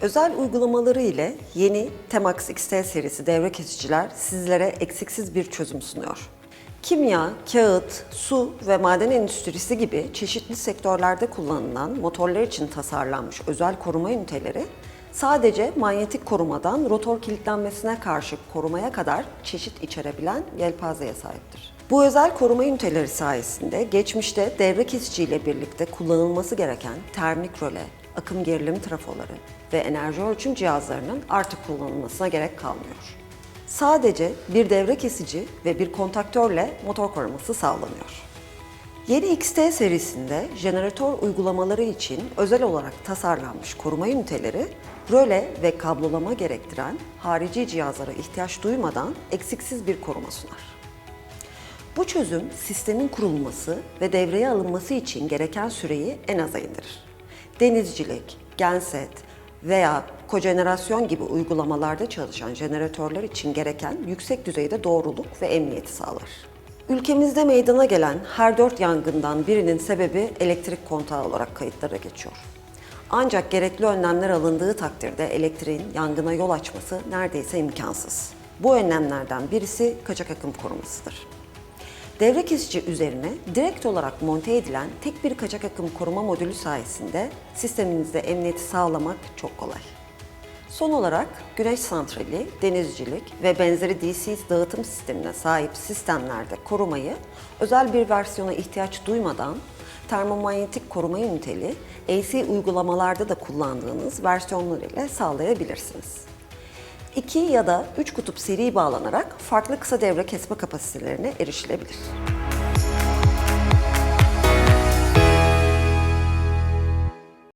Özel uygulamaları ile yeni Temax XT serisi devre kesiciler sizlere eksiksiz bir çözüm sunuyor. Kimya, kağıt, su ve maden endüstrisi gibi çeşitli sektörlerde kullanılan motorlar için tasarlanmış özel koruma üniteleri sadece manyetik korumadan rotor kilitlenmesine karşı korumaya kadar çeşit içerebilen yelpazeye sahiptir. Bu özel koruma üniteleri sayesinde geçmişte devre kesici ile birlikte kullanılması gereken termik röle, akım gerilim trafoları ve enerji ölçüm cihazlarının artık kullanılmasına gerek kalmıyor. Sadece bir devre kesici ve bir kontaktörle motor koruması sağlanıyor. Yeni XT serisinde jeneratör uygulamaları için özel olarak tasarlanmış koruma üniteleri, röle ve kablolama gerektiren harici cihazlara ihtiyaç duymadan eksiksiz bir koruma sunar. Bu çözüm sistemin kurulması ve devreye alınması için gereken süreyi en aza indirir. Denizcilik, genset veya kojenerasyon gibi uygulamalarda çalışan jeneratörler için gereken yüksek düzeyde doğruluk ve emniyeti sağlar. Ülkemizde meydana gelen her dört yangından birinin sebebi elektrik kontağı olarak kayıtlara geçiyor. Ancak gerekli önlemler alındığı takdirde elektriğin yangına yol açması neredeyse imkansız. Bu önlemlerden birisi kaçak akım korumasıdır. Devre kesici üzerine direkt olarak monte edilen tek bir kaçak akım koruma modülü sayesinde sisteminizde emniyeti sağlamak çok kolay. Son olarak güneş santrali, denizcilik ve benzeri DC dağıtım sistemine sahip sistemlerde korumayı özel bir versiyona ihtiyaç duymadan termomanyetik koruma üniteli AC uygulamalarda da kullandığınız versiyonlar ile sağlayabilirsiniz. 2 ya da 3 kutup seri bağlanarak farklı kısa devre kesme kapasitelerine erişilebilir.